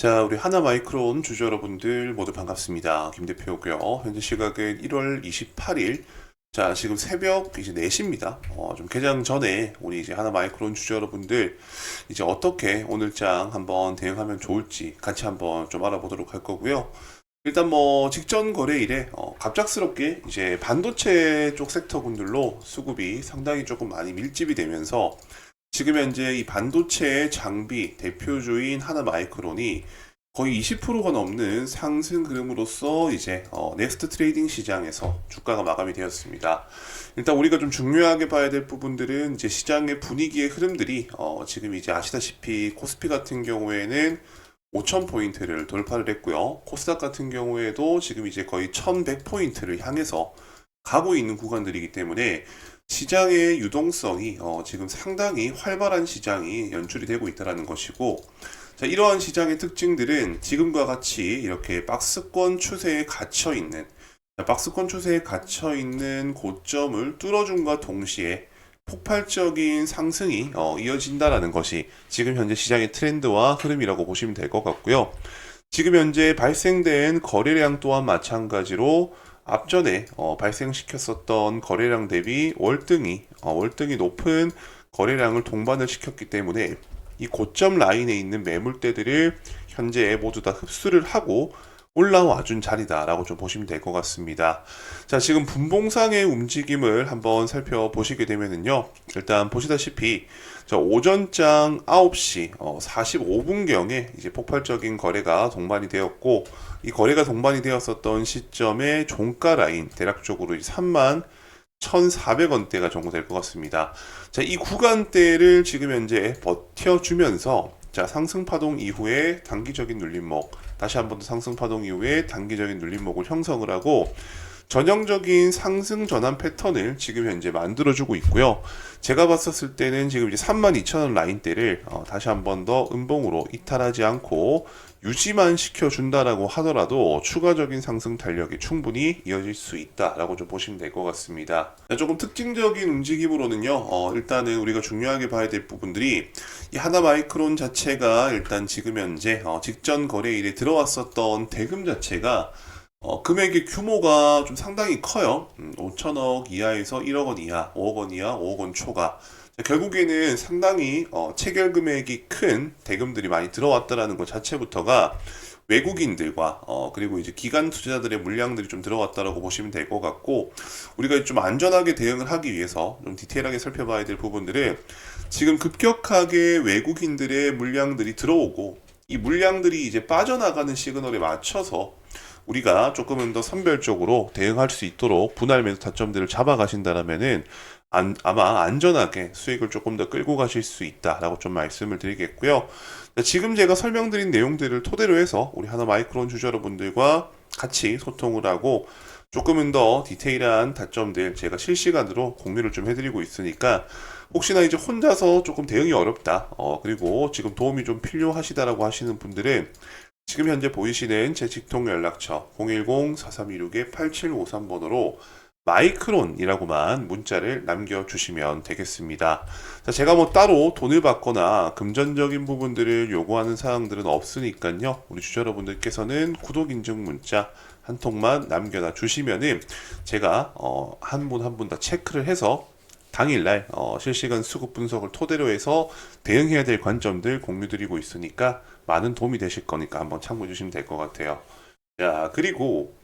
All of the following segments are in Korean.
자, 우리 하나 마이크론 주주 여러분들 모두 반갑습니다. 김 대표고요. 현재 시각은 1월 28일. 자, 지금 새벽 이제 4시입니다. 어, 좀 개장 전에 우리 이제 하나 마이크론 주주 여러분들 이제 어떻게 오늘장 한번 대응하면 좋을지 같이 한번 좀 알아보도록 할 거고요. 일단 뭐 직전 거래일에 어, 갑작스럽게 이제 반도체 쪽 섹터군들로 수급이 상당히 조금 많이 밀집이 되면서 지금 현재 이 반도체 장비 대표주인 하나 마이크론이 거의 20%가 넘는 상승 흐름으로써 이제 어, 넥스트 트레이딩 시장에서 주가가 마감이 되었습니다. 일단 우리가 좀 중요하게 봐야 될 부분들은 이제 시장의 분위기의 흐름들이 어, 지금 이제 아시다시피 코스피 같은 경우에는 5,000포인트를 돌파를 했고요. 코스닥 같은 경우에도 지금 이제 거의 1,100포인트를 향해서 가고 있는 구간들이기 때문에 시장의 유동성이 어, 지금 상당히 활발한 시장이 연출이 되고 있다는 것이고 자, 이러한 시장의 특징들은 지금과 같이 이렇게 박스권 추세에 갇혀 있는 자, 박스권 추세에 갇혀 있는 고점을 뚫어준과 동시에 폭발적인 상승이 어, 이어진다라는 것이 지금 현재 시장의 트렌드와 흐름이라고 보시면 될 것 같고요. 지금 현재 발생된 거래량 또한 마찬가지로 앞전에 어, 발생시켰었던 거래량 대비 월등히 어, 월등히 높은 거래량을 동반을 시켰기 때문에 이 고점 라인에 있는 매물대들을 현재 모두 다 흡수를 하고 올라와 준 자리다라고 좀 보시면 될 것 같습니다. 자, 지금 분봉상의 움직임을 한번 살펴보시게 되면은요. 일단 보시다시피 저 오전장 9시 어, 45분경에 이제 폭발적인 거래가 동반이 되었고 이 거래가 동반이 되었었던 시점에 종가 라인 대략적으로 3만 1,400원대가 정도 될 것 같습니다. 자, 이 구간대를 지금 현재 버텨주면서 자, 상승 파동 이후에 단기적인 눌림목, 다시 한 번 더 상승 파동 이후에 단기적인 눌림목을 형성을 하고 전형적인 상승 전환 패턴을 지금 현재 만들어주고 있고요. 제가 봤었을 때는 지금 이제 32,000원 라인대를 어, 다시 한 번 더 음봉으로 이탈하지 않고 유지만 시켜준다라고 하더라도 추가적인 상승 탄력이 충분히 이어질 수 있다라고 좀 보시면 될 것 같습니다. 자, 조금 특징적인 움직임으로는요, 어, 일단은 우리가 중요하게 봐야 될 부분들이 이 하나 마이크론 자체가 일단 지금 현재 어, 직전 거래일에 들어왔었던 대금 자체가 어, 금액의 규모가 좀 상당히 커요. 음, 5천억 이하에서 1억 원 이하, 5억 원 이하, 5억 원 초과. 자, 결국에는 상당히 어, 체결 금액이 큰 대금들이 많이 들어왔다라는 것 자체부터가 외국인들과 어, 그리고 이제 기관 투자자들의 물량들이 좀 들어왔다라고 보시면 될 것 같고 우리가 좀 안전하게 대응을 하기 위해서 좀 디테일하게 살펴봐야 될 부분들은 지금 급격하게 외국인들의 물량들이 들어오고 이 물량들이 이제 빠져나가는 시그널에 맞춰서 우리가 조금은 더 선별적으로 대응할 수 있도록 분할 매수 타점들을 잡아가신다라면은 안, 아마 안전하게 수익을 조금 더 끌고 가실 수 있다라고 좀 말씀을 드리겠고요. 자, 지금 제가 설명드린 내용들을 토대로 해서 우리 하나 마이크론 주주 여러분들과 같이 소통을 하고 조금은 더 디테일한 다점들 제가 실시간으로 공유를 좀 해드리고 있으니까 혹시나 이제 혼자서 조금 대응이 어렵다, 어, 그리고 지금 도움이 좀 필요하시다라고 하시는 분들은 지금 현재 보이시는 제 직통 연락처 010-4326-8753번으로 마이크론이라고만 문자를 남겨주시면 되겠습니다. 자, 제가 뭐 따로 돈을 받거나 금전적인 부분들을 요구하는 사항들은 없으니까요. 우리 주주 여러분들께서는 구독 인증 문자 한 통만 남겨놔 주시면은 제가 어, 한 분 한 분 다 체크를 해서 당일날 어, 실시간 수급 분석을 토대로 해서 대응해야 될 관점들 공유드리고 있으니까 많은 도움이 되실 거니까 한번 참고해 주시면 될 것 같아요. 자, 그리고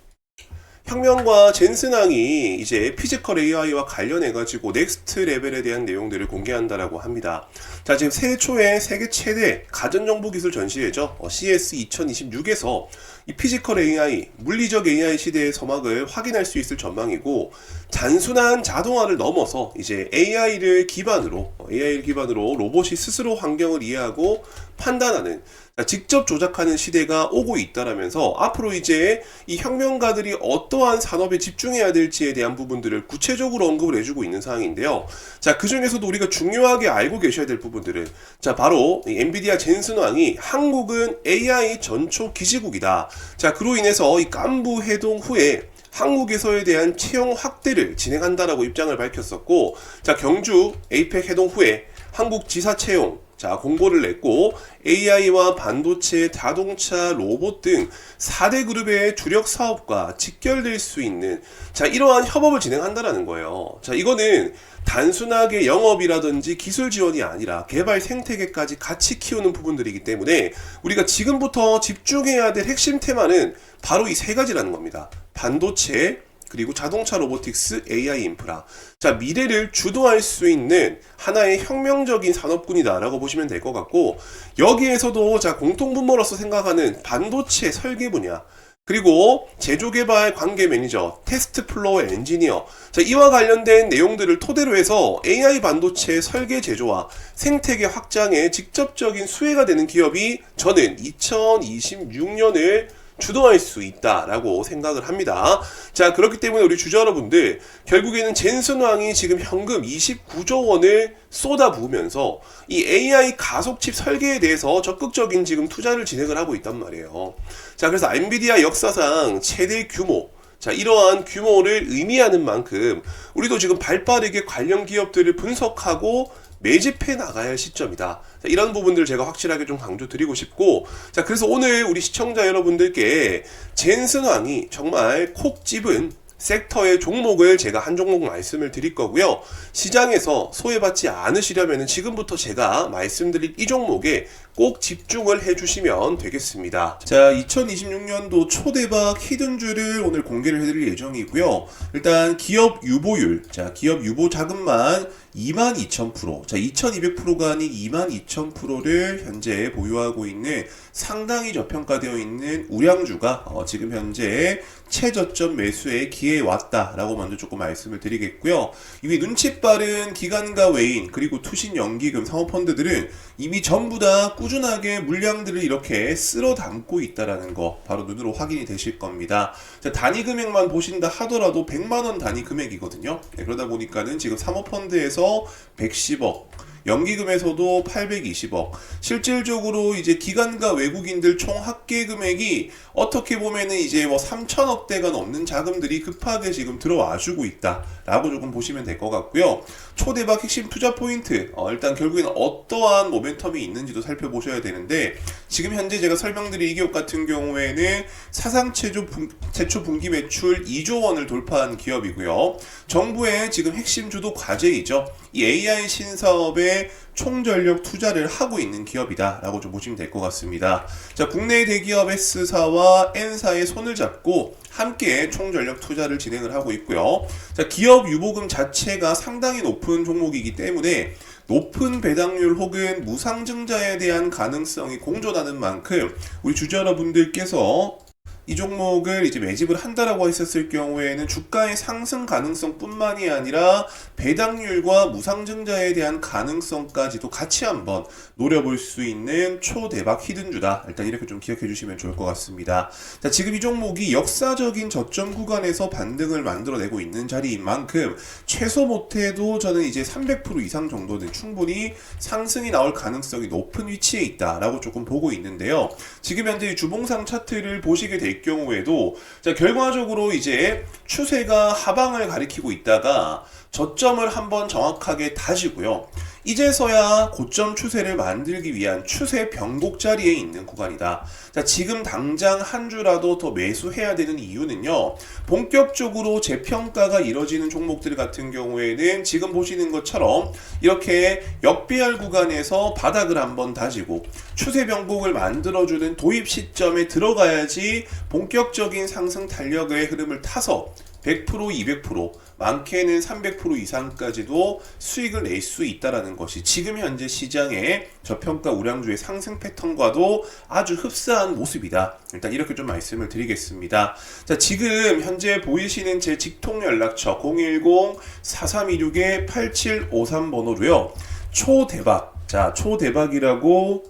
혁명과 젠슨항이 이제 피지컬 AI와 관련해 가지고 넥스트 레벨에 대한 내용들을 공개한다라고 합니다. 자, 지금 새해 초에 세계 최대 가전정보 기술 전시회죠. 어, CS 2026에서 이 피지컬 AI, 물리적 AI 시대의 서막을 확인할 수 있을 전망이고, 단순한 자동화를 넘어서 이제 AI를 기반으로, 어, AI를 기반으로 로봇이 스스로 환경을 이해하고 판단하는 직접 조작하는 시대가 오고 있다라면서 앞으로 이제 이 혁명가들이 어떠한 산업에 집중해야 될지에 대한 부분들을 구체적으로 언급을 해주고 있는 상황인데요. 자, 그 중에서도 우리가 중요하게 알고 계셔야 될 부분들은 자, 바로 이 엔비디아 젠슨왕이 한국은 AI 전초 기지국이다. 자, 그로 인해서 이 깐부 해동 후에 한국에서에 대한 채용 확대를 진행한다라고 입장을 밝혔었고, 자, 경주 에이펙 해동 후에 한국 지사 채용 자, 공고를 냈고 AI와 반도체, 자동차, 로봇 등 4대 그룹의 주력 사업과 직결될 수 있는 자, 이러한 협업을 진행한다라는 거예요. 자, 이거는 단순하게 영업이라든지 기술 지원이 아니라 개발 생태계까지 같이 키우는 부분들이기 때문에 우리가 지금부터 집중해야 될 핵심 테마는 바로 이 세 가지라는 겁니다. 반도체, 그리고 자동차 로보틱스, AI 인프라. 자, 미래를 주도할 수 있는 하나의 혁명적인 산업군이다라고 보시면 될 것 같고, 여기에서도 자, 공통분모로서 생각하는 반도체 설계 분야, 그리고 제조개발 관계 매니저, 테스트 플로어 엔지니어. 자, 이와 관련된 내용들을 토대로 해서 AI 반도체 설계 제조와 생태계 확장에 직접적인 수혜가 되는 기업이 저는 2026년을 주도할 수 있다라고 생각을 합니다. 자, 그렇기 때문에 우리 주주 여러분들, 결국에는 젠슨 왕이 지금 현금 29조 원을 쏟아부으면서 이 AI 가속칩 설계에 대해서 적극적인 지금 투자를 진행을 하고 있단 말이에요. 자, 그래서 엔비디아 역사상 최대 규모, 자, 이러한 규모를 의미하는 만큼 우리도 지금 발 빠르게 관련 기업들을 분석하고 매집해 나가야 할 시점이다. 자, 이런 부분들을 제가 확실하게 좀 강조드리고 싶고, 자, 그래서 오늘 우리 시청자 여러분들께 젠슨 왕이 정말 콕 집은 섹터의 종목을 제가 한 종목 말씀을 드릴 거고요. 시장에서 소외받지 않으시려면 지금부터 제가 말씀드릴 이 종목에 꼭 집중을 해주시면 되겠습니다. 자, 2026년도 초대박 히든주를 오늘 공개를 해드릴 예정이고요. 일단 기업 유보율, 자, 기업 유보 자금만 22,000%, 자, 2,200%가 아닌 22,000%를 현재 보유하고 있는 상당히 저평가되어 있는 우량주가 어, 지금 현재 최저점 매수에 기회에 왔다라고 먼저 조금 말씀을 드리겠고요. 이미 눈치 빠른 기관과 외인 그리고 투신 연기금 상호펀드들은 이미 전부 다 꾸 준하게 물량들을 이렇게 쓸어 담고 있다라는 거 바로 눈으로 확인이 되실 겁니다. 자, 단위 금액만 보신다 하더라도 100만 원 단위 금액이거든요. 네, 그러다 보니까는 지금 사모펀드에서 110억 연기금에서도 820억. 실질적으로 이제 기관과 외국인들 총 합계 금액이 어떻게 보면은 이제 뭐 3천억 대가 넘는 자금들이 급하게 지금 들어와 주고 있다라고 조금 보시면 될 것 같고요. 초대박 핵심 투자 포인트. 어, 일단 결국에는 어떠한 모멘텀이 있는지도 살펴보셔야 되는데 지금 현재 제가 설명드린 이 기업 같은 경우에는 사상 최초, 분, 최초 분기 매출 2조 원을 돌파한 기업이고요. 정부의 지금 핵심 주도 과제이죠. 이 AI 신사업에 총전력 투자를 하고 있는 기업이다라고 좀 보시면 될 것 같습니다. 자, 국내 대기업 S사와 N사의 손을 잡고 함께 총전력 투자를 진행을 하고 있고요. 자, 기업 유보금 자체가 상당히 높은 종목이기 때문에 높은 배당률 혹은 무상증자에 대한 가능성이 공존하는 만큼 우리 주주 여러분들께서 이 종목을 이제 매집을 한다라고 했었을 경우에는 주가의 상승 가능성뿐만이 아니라 배당률과 무상증자에 대한 가능성까지도 같이 한번 노려볼 수 있는 초대박 히든주다. 일단 이렇게 좀 기억해 주시면 좋을 것 같습니다. 자, 지금 이 종목이 역사적인 저점 구간에서 반등을 만들어내고 있는 자리인 만큼 최소 못해도 저는 이제 300% 이상 정도는 충분히 상승이 나올 가능성이 높은 위치에 있다라고 조금 보고 있는데요. 지금 현재 이 주봉상 차트를 보시게 될 경우에도 자, 결과적으로 이제 추세가 하방을 가리키고 있다가 저점을 한번 정확하게 다지고요. 이제서야 고점 추세를 만들기 위한 추세 변곡 자리에 있는 구간이다. 자, 지금 당장 한 주라도 더 매수해야 되는 이유는요. 본격적으로 재평가가 이뤄지는 종목들 같은 경우에는 지금 보시는 것처럼 이렇게 역배열 구간에서 바닥을 한번 다지고 추세 변곡을 만들어주는 도입 시점에 들어가야지 본격적인 상승 탄력의 흐름을 타서 100% 200% 많게는 300% 이상까지도 수익을 낼 수 있다라는 것이 지금 현재 시장의 저평가 우량주의 상승 패턴과도 아주 흡사한 모습이다. 일단 이렇게 좀 말씀을 드리겠습니다. 자, 지금 현재 보이시는 제 직통 연락처 010-4326-8753번호로요. 초대박. 자, 초대박이라고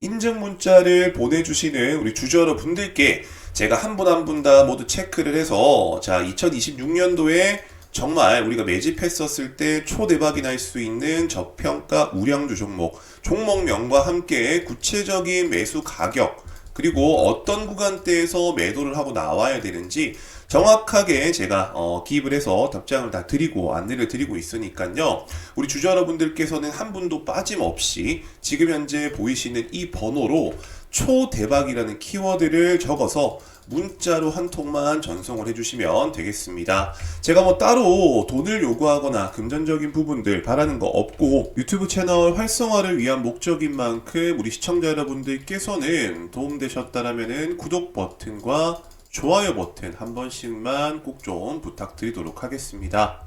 인증 문자를 보내주시는 우리 주주 여러분들께 제가 한 분 한 분 다 모두 체크를 해서 자 2026년도에 정말 우리가 매집했었을 때 초대박이 날 수 있는 저평가 우량주 종목 종목명과 함께 구체적인 매수 가격 그리고 어떤 구간대에서 매도를 하고 나와야 되는지 정확하게 제가 어, 기입을 해서 답장을 다 드리고 안내를 드리고 있으니까요. 우리 주주 여러분들께서는 한 분도 빠짐없이 지금 현재 보이시는 이 번호로 초대박이라는 키워드를 적어서 문자로 한 통만 전송을 해주시면 되겠습니다. 제가 뭐 따로 돈을 요구하거나 금전적인 부분들 바라는 거 없고 유튜브 채널 활성화를 위한 목적인 만큼 우리 시청자 여러분들께서는 도움되셨다라면은 구독 버튼과 좋아요 버튼 한 번씩만 꼭 좀 부탁드리도록 하겠습니다.